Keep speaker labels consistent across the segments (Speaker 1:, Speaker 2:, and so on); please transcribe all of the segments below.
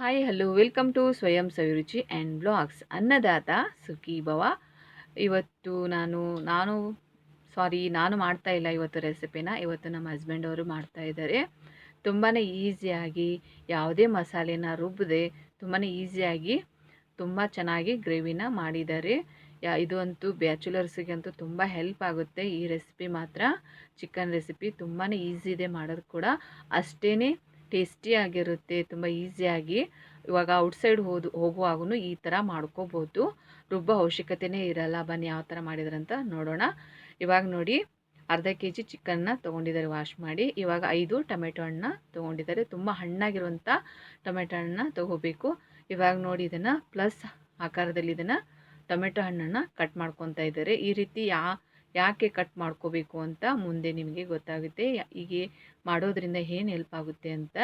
Speaker 1: Hi hello welcome to ಸ್ವಯಂ ಸವಿರುಚಿ and blogs ಅನ್ನದಾತ ಸುಖಿ ಭವ ಇವತ್ತು ನಾನು ನಾನು ಸಾರಿ ನಾನು ಮಾಡ್ತಾ ಇಲ್ಲ ಇವತ್ತು ರೆಸಿಪಿನ ಇವತ್ತು ನಮ್ಮ ಹಸ್ಬೆಂಡ್ ಅವರು ಮಾಡ್ತಾ ಇದ್ದಾರೆ ತುಂಬಾ ಈಸಿಯಾಗಿ ಯಾವುದೇ ಮಸಾಲೆನ ರುಬ್ಬದೆ ತುಂಬಾ ಈಸಿಯಾಗಿ ತುಂಬ ಚೆನ್ನಾಗಿ ಗ್ರೇವಿನ ಮಾಡಿದ್ದಾರೆ ಯಾ ಇದು ಅಂತೂ ಬ್ಯಾಚುಲರ್ಸಿಗೆ ಅಂತೂ ತುಂಬ ಹೆಲ್ಪ್ ಆಗುತ್ತೆ ಈ ರೆಸಿಪಿ ಮಾತ್ರ. ಚಿಕನ್ ರೆಸಿಪಿ ತುಂಬಾ ಈಸಿ ಇದೆ ಮಾಡೋದು ಕೂಡ. ಅಷ್ಟೇ ಟೇಸ್ಟಿಯಾಗಿರುತ್ತೆ ತುಂಬ ಈಸಿಯಾಗಿ ಇವಾಗ ಔಟ್ಸೈಡ್ ಹೋದು ಹೋಗುವಾಗೂ ಈ ಥರ ಮಾಡ್ಕೋಬೋದು. ರುಬ್ಬೋ ಅವಶ್ಯಕತೆಯೇ ಇರಲ್ಲ, ಬನ್ನಿ ಯಾವ ಥರ ಮಾಡಿದ್ರಂತ ನೋಡೋಣ. ಇವಾಗ ನೋಡಿ, ಅರ್ಧ ಕೆ ಜಿ ಚಿಕನ್ನ ತೊಗೊಂಡಿದ್ದಾರೆ, ವಾಶ್ ಮಾಡಿ. ಇವಾಗ ಐದು ಟೊಮೆಟೊ ಹಣ್ಣು ತೊಗೊಂಡಿದ್ದಾರೆ. ತುಂಬ ಹಣ್ಣಾಗಿರುವಂಥ ಟೊಮೆಟೊ ಹಣ್ಣನ್ನ ತೊಗೋಬೇಕು. ಇವಾಗ ನೋಡಿ ಇದನ್ನು, ಪ್ಲಸ್ ಆಕಾರದಲ್ಲಿ ಇದನ್ನು ಟೊಮೆಟೊ ಹಣ್ಣನ್ನು ಕಟ್ ಮಾಡ್ಕೊತಾ ಇದ್ದಾರೆ. ಈ ರೀತಿ ಯಾ ಯಾಕೆ ಕಟ್ ಮಾಡ್ಕೋಬೇಕು ಅಂತ ಮುಂದೆ ನಿಮಗೆ ಗೊತ್ತಾಗುತ್ತೆ. ಹೀಗೆ ಮಾಡೋದ್ರಿಂದ ಏನು ಹೆಲ್ಪ್ ಆಗುತ್ತೆ ಅಂತ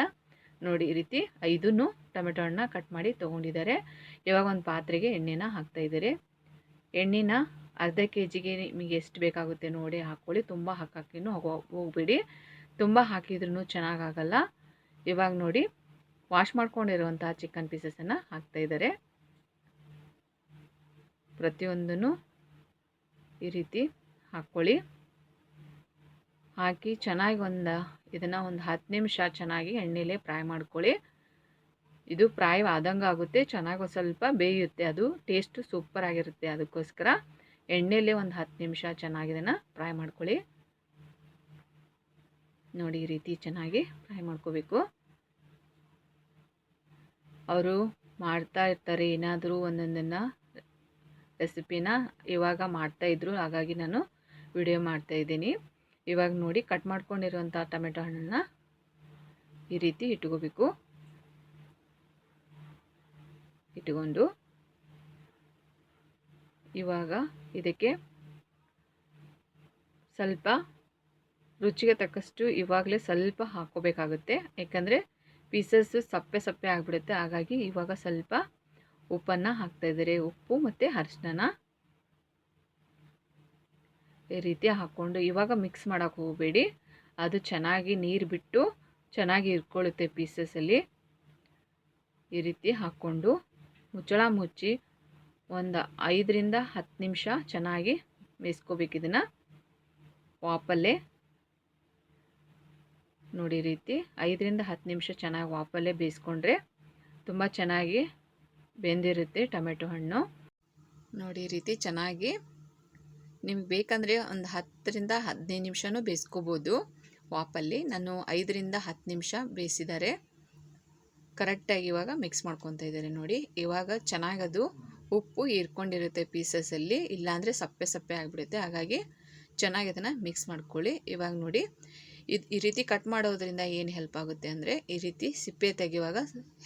Speaker 1: ನೋಡಿ ಈ ರೀತಿ ಐದನ್ನು ಟೊಮೆಟೊ ಹಣ್ಣ ಕಟ್ ಮಾಡಿ ತೊಗೊಂಡಿದ್ದಾರೆ. ಇವಾಗ ಒಂದು ಪಾತ್ರೆಗೆ ಎಣ್ಣೆನ ಹಾಕ್ತಾ ಇದ್ದಾರೆ. ಎಣ್ಣೆನ ಅರ್ಧ ಕೆ ಜಿಗೆ ನಿಮಗೆ ಎಷ್ಟು ಬೇಕಾಗುತ್ತೆ ನೋಡಿ ಹಾಕ್ಕೊಳ್ಳಿ ತುಂಬ ಹಾಕೋಕ್ಕೇನು ಹೋಗೋ ಹೋಗ್ಬೇಡಿ. ತುಂಬ ಹಾಕಿದ್ರೂ ಚೆನ್ನಾಗಾಗಲ್ಲ. ಇವಾಗ ನೋಡಿ ವಾಶ್ ಮಾಡ್ಕೊಂಡಿರುವಂಥ ಚಿಕನ್ ಪೀಸಸನ್ನು ಹಾಕ್ತಾಯಿದ್ದಾರೆ ಪ್ರತಿಯೊಂದನ್ನು ಈ ರೀತಿ ಹಾಕ್ಕೊಳ್ಳಿ. ಹಾಕಿ ಚೆನ್ನಾಗಿ ಒಂದು, ಇದನ್ನು ಒಂದು ಹತ್ತು ನಿಮಿಷ ಚೆನ್ನಾಗಿ ಎಣ್ಣೆಲೆ ಫ್ರೈ ಮಾಡ್ಕೊಳ್ಳಿ. ಇದು ಫ್ರೈ ಆದಂಗೆ ಆಗುತ್ತೆ, ಚೆನ್ನಾಗಿ ಒಂದು ಸ್ವಲ್ಪ ಬೇಯುತ್ತೆ ಅದು ಟೇಸ್ಟು ಸೂಪರ್ ಆಗಿರುತ್ತೆ ಅದಕ್ಕೋಸ್ಕರ. ಎಣ್ಣೆಲೆ ಒಂದು ಹತ್ತು ನಿಮಿಷ ಚೆನ್ನಾಗಿ ಇದನ್ನು ಫ್ರೈ ಮಾಡ್ಕೊಳ್ಳಿ. ನೋಡಿ ಈ ರೀತಿ ಚೆನ್ನಾಗಿ ಫ್ರೈ ಮಾಡ್ಕೋಬೇಕು. ಅವರು ಮಾಡ್ತಾ ಇರ್ತಾರೆ, ಏನಾದರೂ ಒಂದೊಂದನ್ನು ರೆಸಿಪಿನ ಇವಾಗ ಮಾಡ್ತಾಯಿದ್ರು ಹಾಗಾಗಿ ನಾನು ವಿಡಿಯೋ ಮಾಡ್ತಾಯಿದ್ದೀನಿ ಇವಾಗ ನೋಡಿ ಕಟ್ ಮಾಡ್ಕೊಂಡಿರುವಂಥ ಟೊಮೆಟೊ ಹಣ್ಣನ್ನು ಈ ರೀತಿ ಇಟ್ಕೋಬೇಕು. ಇಟ್ಕೊಂಡು ಇವಾಗ ಇದಕ್ಕೆ ಸ್ವಲ್ಪ ರುಚಿಗೆ ತಕ್ಕಷ್ಟು ಇವಾಗಲೇ ಸ್ವಲ್ಪ ಹಾಕೋಬೇಕಾಗುತ್ತೆ ಯಾಕಂದರೆ ಪೀಸಸ್ಸು ಸಪ್ಪೆ ಸಪ್ಪೆ ಆಗಿಬಿಡುತ್ತೆ. ಹಾಗಾಗಿ ಇವಾಗ ಸ್ವಲ್ಪ ಉಪ್ಪನ್ನು ಹಾಕ್ತಾಯಿದ್ದಾರೆ ಉಪ್ಪು ಮತ್ತು ಅರಿಶಿನ ಈ ರೀತಿ ಹಾಕ್ಕೊಂಡು ಇವಾಗ ಮಿಕ್ಸ್ ಮಾಡೋಕ್ಕೆ ಹೋಗಬೇಡಿ. ಅದು ಚೆನ್ನಾಗಿ ನೀರು ಬಿಟ್ಟು ಚೆನ್ನಾಗಿ ಇರ್ಕೊಳ್ಳುತ್ತೆ ಪೀಸಸಲ್ಲಿ ಈ ರೀತಿ ಹಾಕ್ಕೊಂಡು ಮುಚ್ಚಳ ಮುಚ್ಚಿ ಒಂದು ಐದರಿಂದ ಹತ್ತು ನಿಮಿಷ ಚೆನ್ನಾಗಿ ಬೇಯಿಸ್ಕೋಬೇಕು ಇದನ್ನು. ವಾಪಲ್ಲೇ. ನೋಡಿ ರೀತಿ ಐದರಿಂದ ಹತ್ತು ನಿಮಿಷ ಚೆನ್ನಾಗಿ ವಾಪಲ್ಲೇ ಬೇಯಿಸ್ಕೊಂಡ್ರೆ ತುಂಬ ಚೆನ್ನಾಗಿ ಬೆಂದಿರುತ್ತೆ ಟೊಮೆಟೊ ಹಣ್ಣು. ನೋಡಿ ರೀತಿ ಚೆನ್ನಾಗಿ ನಿಮ್ಗೆ ಬೇಕಂದರೆ ಒಂದು ಹತ್ತರಿಂದ ಹದಿನೈದು ನಿಮಿಷನೂ ಬೇಯಿಸ್ಕೋಬೋದು. ವಾಪಲ್ಲಿ ನಾನು ಐದರಿಂದ ಹತ್ತು ನಿಮಿಷ ಬೇಯಿಸಿದ್ದಾರೆ ಕರೆಕ್ಟಾಗಿ ಇವಾಗ ಮಿಕ್ಸ್ ಮಾಡ್ಕೊತಾ ಇದ್ದಾರೆ ನೋಡಿ. ಇವಾಗ ಚೆನ್ನಾಗದು. ಉಪ್ಪು ಹೀರ್ಕೊಂಡಿರುತ್ತೆ ಪೀಸಸಲ್ಲಿ. ಇಲ್ಲಾಂದರೆ ಸಪ್ಪೆ ಸಪ್ಪೆ ಆಗಿಬಿಡುತ್ತೆ. ಹಾಗಾಗಿ ಚೆನ್ನಾಗಿ ಅದನ್ನು ಮಿಕ್ಸ್ ಮಾಡ್ಕೊಳ್ಳಿ. ಇವಾಗ ನೋಡಿ, ಇದು ಈ ರೀತಿ ಕಟ್ ಮಾಡೋದ್ರಿಂದ ಏನು ಹೆಲ್ಪ್ ಆಗುತ್ತೆ ಅಂದರೆ ಈ ರೀತಿ ಸಿಪ್ಪೆ ತೆಗೆಯುವಾಗ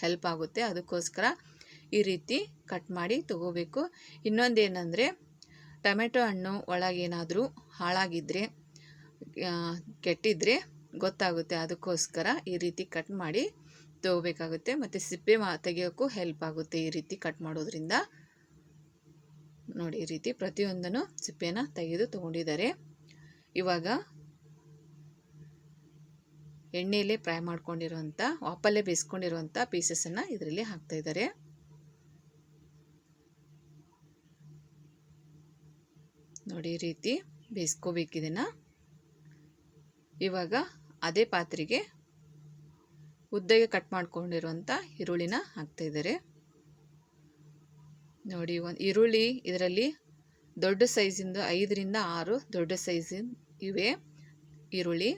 Speaker 1: ಹೆಲ್ಪ್ ಆಗುತ್ತೆ. ಅದಕ್ಕೋಸ್ಕರ ಈ ರೀತಿ ಕಟ್ ಮಾಡಿ ತಗೋಬೇಕು. ಇನ್ನೊಂದೇನೆಂದರೆ ಟೊಮೆಟೊ ಹಣ್ಣು ಒಳಗೇನಾದರೂ ಹಾಳಾಗಿದ್ದರೆ ಕೆಟ್ಟಿದ್ದರೆ ಗೊತ್ತಾಗುತ್ತೆ. ಅದಕ್ಕೋಸ್ಕರ ಈ ರೀತಿ ಕಟ್ ಮಾಡಿ ತಗೋಬೇಕಾಗುತ್ತೆ. ಮತ್ತು ಸಿಪ್ಪೆ ಮಾ, ತೆಗೆಯೋಕ್ಕೂ ಹೆಲ್ಪ್ ಆಗುತ್ತೆ ಈ ರೀತಿ ಕಟ್ ಮಾಡೋದ್ರಿಂದ. ನೋಡಿ, ಈ ರೀತಿ ಪ್ರತಿಯೊಂದನ್ನು ಸಿಪ್ಪೆನ ತೆಗೆದು ತೊಗೊಂಡಿದ್ದಾರೆ. ಇವಾಗ ಎಣ್ಣೆಯಲ್ಲೇ ಫ್ರೈ ಮಾಡ್ಕೊಂಡಿರುವಂಥ, ವಾಪಲ್ಲೇ ಬೇಯಿಸ್ಕೊಂಡಿರುವಂಥ ಪೀಸಸನ್ನು ಇದರಲ್ಲಿ ಹಾಕ್ತಾಯಿದ್ದಾರೆ ನೋಡಿ ರೀತಿ ಬೇಯಿಸ್ಕೋಬೇಕು ಇದನ್ನು. ಇವಾಗ ಅದೇ ಪಾತ್ರೆಗೆ ಉದ್ದಗೆ ಕಟ್ ಮಾಡ್ಕೊಂಡಿರುವಂಥ ಈರುಳ್ಳಿನ ಹಾಕ್ತಾಯಿದ್ದಾರೆ ನೋಡಿ ಒಂದು ಈರುಳ್ಳಿ ಇದರಲ್ಲಿ ದೊಡ್ಡ ಸೈಜಿಂದ ಐದರಿಂದ ಆರು ದೊಡ್ಡ ಸೈಜಿನ ಇವೆ ಈರುಳ್ಳಿ.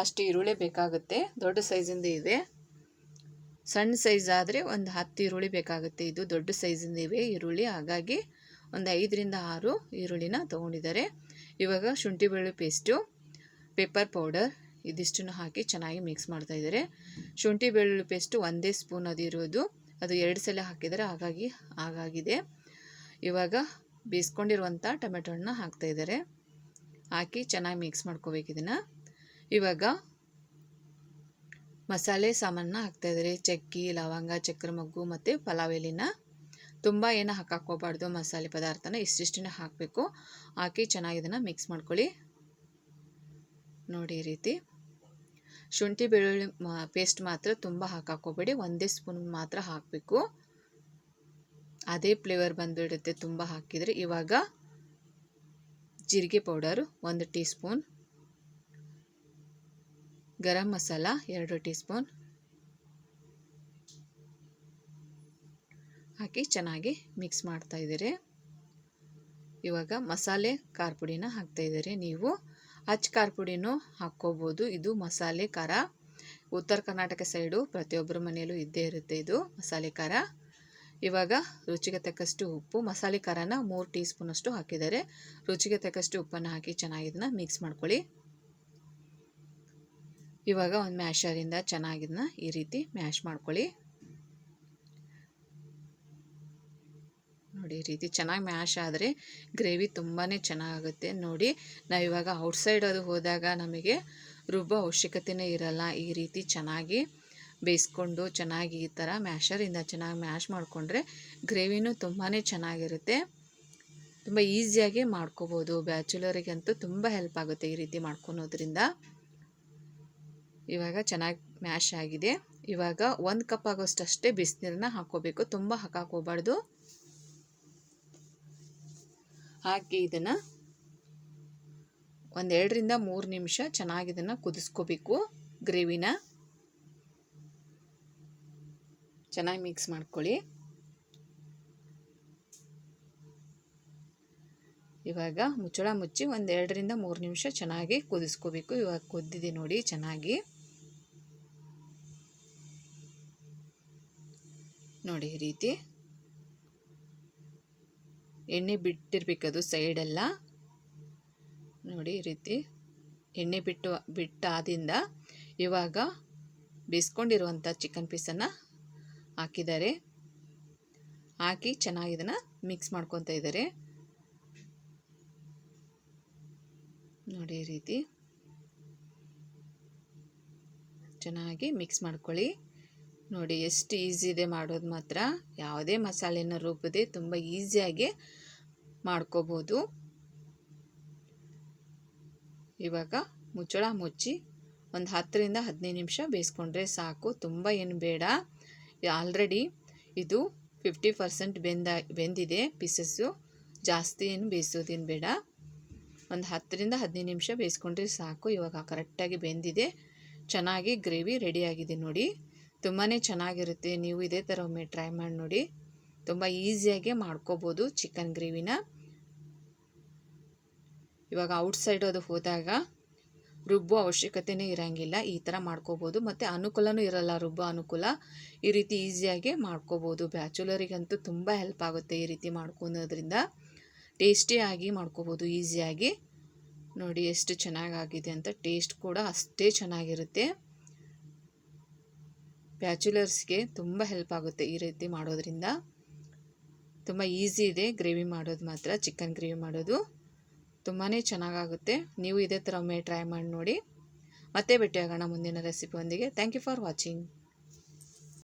Speaker 1: ಅಷ್ಟು ಈರುಳ್ಳಿ ಬೇಕಾಗುತ್ತೆ, ದೊಡ್ಡ ಸೈಜಿಂದ ಇದೆ ಸಣ್ಣ ಸೈಜ್ ಆದರೆ ಒಂದು ಹತ್ತು ಈರುಳ್ಳಿ ಬೇಕಾಗುತ್ತೆ, ಇದು ದೊಡ್ಡ ಸೈಜಿಂದ ಇವೆ ಈರುಳ್ಳಿ. ಹಾಗಾಗಿ ಒಂದು ಐದರಿಂದ ಆರು ಈರುಳ್ಳಿನ ತೊಗೊಂಡಿದ್ದಾರೆ. ಇವಾಗ ಶುಂಠಿ ಬೆಳ್ಳುಳ್ಳಿ ಪೇಸ್ಟು ಪೆಪ್ಪರ್ ಪೌಡರ್ ಇದಿಷ್ಟನ್ನು ಹಾಕಿ ಚೆನ್ನಾಗಿ ಮಿಕ್ಸ್ ಮಾಡ್ತಾ ಇದ್ದಾರೆ. ಶುಂಠಿ ಬೆಳ್ಳುಳ್ಳಿ ಪೇಸ್ಟು ಒಂದೇ ಸ್ಪೂನ್ ಅದು ಇರೋದು. ಅದು ಎರಡು ಸಲ ಹಾಕಿದ್ದಾರೆ ಹಾಗಾಗಿ ಹಾಗಾಗಿದೆ. ಇವಾಗ ಬೇಯಿಸ್ಕೊಂಡಿರುವಂಥ ಟೊಮೆಟೊ ಹಣ್ಣನ್ನ ಹಾಕ್ತಾಯಿದ್ದಾರೆ ಹಾಕಿ ಚೆನ್ನಾಗಿ ಮಿಕ್ಸ್ ಮಾಡ್ಕೋಬೇಕು ಇದನ್ನು. ಇವಾಗ ಮಸಾಲೆ ಸಾಮಾನನ್ನ ಹಾಕ್ತಾಯಿದ್ದಾರೆ ಚಕ್ಕಿ, ಲವಂಗ ಚಕ್ರ ಮಗ್ಗು ಮತ್ತು ಪಲಾವ್ ಎಲೆನ. ತುಂಬ ಏನು ಹಾಕಾಕೋಬಾರ್ದು ಮಸಾಲೆ ಪದಾರ್ಥನ ಇಷ್ಟಿಷ್ಟೇ ಹಾಕಬೇಕು. ಹಾಕಿ ಚೆನ್ನಾಗಿ ಇದನ್ನು ಮಿಕ್ಸ್ ಮಾಡ್ಕೊಳ್ಳಿ. ನೋಡಿ ರೀತಿ. ಶುಂಠಿ, ಬೆಳ್ಳುಳ್ಳಿ ಪೇಸ್ಟ್ ಮಾತ್ರ ತುಂಬ ಹಾಕಾಕೋಬೇಡಿ ಒಂದೇ ಸ್ಪೂನ್ ಮಾತ್ರ ಹಾಕಬೇಕು. ಅದೇ ಫ್ಲೇವರ್ ಬಂದುಬಿಡುತ್ತೆ ತುಂಬ ಹಾಕಿದರೆ. ಇವಾಗ ಜೀರಿಗೆ ಪೌಡರ್ ಒಂದು ಟೀ ಸ್ಪೂನ್ ಗರಂ ಮಸಾಲ ಎರಡು ಟೀ ಸ್ಪೂನ್ ಹಾಕಿ ಚೆನ್ನಾಗಿ ಮಿಕ್ಸ್ ಮಾಡ್ತಾ ಇದ್ದೀರಿ. ಇವಾಗ ಮಸಾಲೆ ಖಾರ ಪುಡಿನ ಹಾಕ್ತಾ ಇದ್ದೀರಿ. ನೀವು ಅಚ್ಚ ಖಾರ ಪುಡಿನೂ ಹಾಕ್ಕೋಬೋದು. ಇದು ಮಸಾಲೆ ಖಾರ. ಉತ್ತರ ಕರ್ನಾಟಕ ಸೈಡು ಪ್ರತಿಯೊಬ್ಬರ ಮನೆಯಲ್ಲೂ ಇದ್ದೇ ಇರುತ್ತೆ ಇದು ಮಸಾಲೆ ಖಾರ. ಇವಾಗ ರುಚಿಗೆ ತಕ್ಕಷ್ಟು ಉಪ್ಪು, ಮಸಾಲೆ ಖಾರನ ಮೂರು ಟೀ ಸ್ಪೂನಷ್ಟು ಹಾಕಿದ್ದಾರೆ. ರುಚಿಗೆ ತಕ್ಕಷ್ಟು ಉಪ್ಪನ್ನು ಹಾಕಿ ಚೆನ್ನಾಗಿ ಇದನ್ನ ಮಿಕ್ಸ್ ಮಾಡ್ಕೊಳ್ಳಿ. ಇವಾಗ ಒಂದು ಮ್ಯಾಶರಿಂದ ಚೆನ್ನಾಗಿದನ್ನ ಈ ರೀತಿ ಮ್ಯಾಶ್ ಮಾಡ್ಕೊಳ್ಳಿ. ನೋಡಿ ಈ ರೀತಿ ಚೆನ್ನಾಗಿ ಮ್ಯಾಶ್ ಆದರೆ ಗ್ರೇವಿ ತುಂಬಾ ಚೆನ್ನಾಗುತ್ತೆ. ನೋಡಿ ನಾವು ಇವಾಗ ಔಟ್ಸೈಡ್ ಅದು ಹೋದಾಗ ನಮಗೆ ರುಬ್ಬೋ ಅವಶ್ಯಕತೆಯೇ ಇರಲ್ಲ. ಈ ರೀತಿ ಚೆನ್ನಾಗಿ ಬೇಯಿಸ್ಕೊಂಡು ಚೆನ್ನಾಗಿ ಈ ಥರ ಮ್ಯಾಶರಿಂದ ಚೆನ್ನಾಗಿ ಮ್ಯಾಶ್ ಮಾಡಿಕೊಂಡ್ರೆ ಗ್ರೇವಿನೂ ತುಂಬಾ ಚೆನ್ನಾಗಿರುತ್ತೆ. ತುಂಬ ಈಸಿಯಾಗಿ ಮಾಡ್ಕೋಬೋದು. ಬ್ಯಾಚುಲರಿಗಂತೂ ತುಂಬ ಹೆಲ್ಪ್ ಆಗುತ್ತೆ ಈ ರೀತಿ ಮಾಡ್ಕೊಳೋದ್ರಿಂದ. ಇವಾಗ ಚೆನ್ನಾಗಿ ಮ್ಯಾಶ್ ಆಗಿದೆ. ಇವಾಗ ಒಂದು ಕಪ್ ಆಗೋಷ್ಟಷ್ಟೇ ಬಿಸಿನೀರನ್ನ ಹಾಕ್ಕೋಬೇಕು. ತುಂಬ ಹಾಕಕ್ಕೆ ಹೋಗ್ಬಾರ್ದು. ಹಾಕಿ ಇದನ್ನು ಒಂದೆರಡರಿಂದ ಮೂರು ನಿಮಿಷ ಚೆನ್ನಾಗಿ ಇದನ್ನು ಕುದಿಸ್ಕೋಬೇಕು ಗ್ರೇವಿನ. ಚೆನ್ನಾಗಿ ಮಿಕ್ಸ್ ಮಾಡ್ಕೊಳ್ಳಿ. ಇವಾಗ ಮುಚ್ಚಳ ಮುಚ್ಚಿ ಒಂದೆರಡರಿಂದ ಮೂರು ನಿಮಿಷ ಚೆನ್ನಾಗಿ ಕುದಿಸ್ಕೋಬೇಕು. ಇವಾಗ ಕುದ್ದಿದೆ ನೋಡಿ ಚೆನ್ನಾಗಿ. ನೋಡಿ ಈ ರೀತಿ. ಎಣ್ಣೆ ಬಿಟ್ಟಿರ್ಬೇಕದು ಸೈಡೆಲ್ಲ ನೋಡಿ ಈ ರೀತಿ ಎಣ್ಣೆ ಬಿಟ್ಟು, ಬಿಟ್ಟಾದಿಂದ ಇವಾಗ ಬೇಯಿಸ್ಕೊಂಡಿರುವಂಥ ಚಿಕನ್ ಪೀಸನ್ನು ಹಾಕಿದ್ದಾರೆ. ಹಾಕಿ ಚೆನ್ನಾಗಿ ಇದನ್ನು ಮಿಕ್ಸ್ ಮಾಡ್ಕೊತಾ ಇದ್ದಾರೆ. ನೋಡಿ ಈ ರೀತಿ ಚೆನ್ನಾಗಿ ಮಿಕ್ಸ್ ಮಾಡ್ಕೊಳ್ಳಿ. ನೋಡಿ, ಎಷ್ಟು ಈಸಿ ಇದೆ ಮಾಡೋದು ಮಾತ್ರ. ಯಾವುದೇ ಮಸಾಲೆನ ರುಬ್ಬದೆ ತುಂಬ ಈಸಿಯಾಗಿ ಮಾಡ್ಕೋಬೋದು. ಇವಾಗ ಮುಚ್ಚಳ ಮುಚ್ಚಿ ಒಂದು ಹತ್ತರಿಂದ ಹದಿನೈದು ನಿಮಿಷ ಬೇಯಿಸ್ಕೊಂಡ್ರೆ ಸಾಕು. ತುಂಬ ಏನು ಬೇಡ. ಆಲ್ರೆಡಿ ಇದು ಫಿಫ್ಟಿ ಪರ್ಸೆಂಟ್ ಬೆಂದ, ಬೆಂದಿದೆ. ಪೀಸಸ್ಸು ಜಾಸ್ತಿ ಏನು ಬೇಯಿಸೋದೇನು ಬೇಡ. ಒಂದು ಹತ್ತರಿಂದ ಹದಿನೈದು ನಿಮಿಷ ಬೇಯಿಸ್ಕೊಂಡ್ರೆ ಸಾಕು. ಇವಾಗ ಕರೆಕ್ಟಾಗಿ ಬೆಂದಿದೆ. ಚೆನ್ನಾಗಿ ಗ್ರೇವಿ ರೆಡಿಯಾಗಿದೆ ನೋಡಿ. ತುಂಬಾ ಚೆನ್ನಾಗಿರುತ್ತೆ. ನೀವು ಇದೇ ಥರ ಒಮ್ಮೆ ಟ್ರೈ ಮಾಡಿ ನೋಡಿ. ತುಂಬ ಈಸಿಯಾಗಿ ಮಾಡ್ಕೋಬೋದು ಚಿಕನ್ ಗ್ರೇವಿನ ಇವಾಗ ಔಟ್ಸೈಡ್ ಅದು ಹೋದಾಗ ರುಬ್ಬೋ ಅವಶ್ಯಕತೆಯೇ ಇರೋಂಗಿಲ್ಲ. ಈ ಥರ ಮಾಡ್ಕೋಬೋದು. ಮತ್ತು ಅನುಕೂಲನೂ ಇರಲ್ಲ. ರುಬ್ಬೋ ಅನುಕೂಲ ಈ ರೀತಿ ಈಸಿಯಾಗಿ ಮಾಡ್ಕೋಬೋದು. ಬ್ಯಾಚುಲರಿಗಂತೂ ತುಂಬ ಹೆಲ್ಪ್ ಆಗುತ್ತೆ ಈ ರೀತಿ ಮಾಡ್ಕೊಳೋದ್ರಿಂದ. ಟೇಸ್ಟಿಯಾಗಿ ಮಾಡ್ಕೋಬೋದು ಈಸಿಯಾಗಿ ನೋಡಿ ಎಷ್ಟು ಚೆನ್ನಾಗಾಗಿದೆ ಅಂತ. ಟೇಸ್ಟ್ ಕೂಡ ಅಷ್ಟೇ ಚೆನ್ನಾಗಿರುತ್ತೆ. ಬ್ಯಾಚುಲರ್ಸ್ಗೆ ತುಂಬ ಹೆಲ್ಪ್ ಆಗುತ್ತೆ ಈ ರೀತಿ ಮಾಡೋದ್ರಿಂದ. ತುಂಬ ಈಸಿ ಇದೆ ಗ್ರೇವಿ ಮಾಡೋದು ಮಾತ್ರ ಚಿಕನ್ ಗ್ರೇವಿ ಮಾಡೋದು. ತುಂಬಾ ಚೆನ್ನಾಗಾಗುತ್ತೆ. ನೀವು ಇದೇ ಥರ ಒಮ್ಮೆ ಟ್ರೈ ಮಾಡಿ ನೋಡಿ. ಮತ್ತೆ ಭೇಟಿಯಾಗೋಣ ಮುಂದಿನ ರೆಸಿಪಿಯೊಂದಿಗೆ ಥ್ಯಾಂಕ್ ಯು ಫಾರ್ ವಾಚಿಂಗ್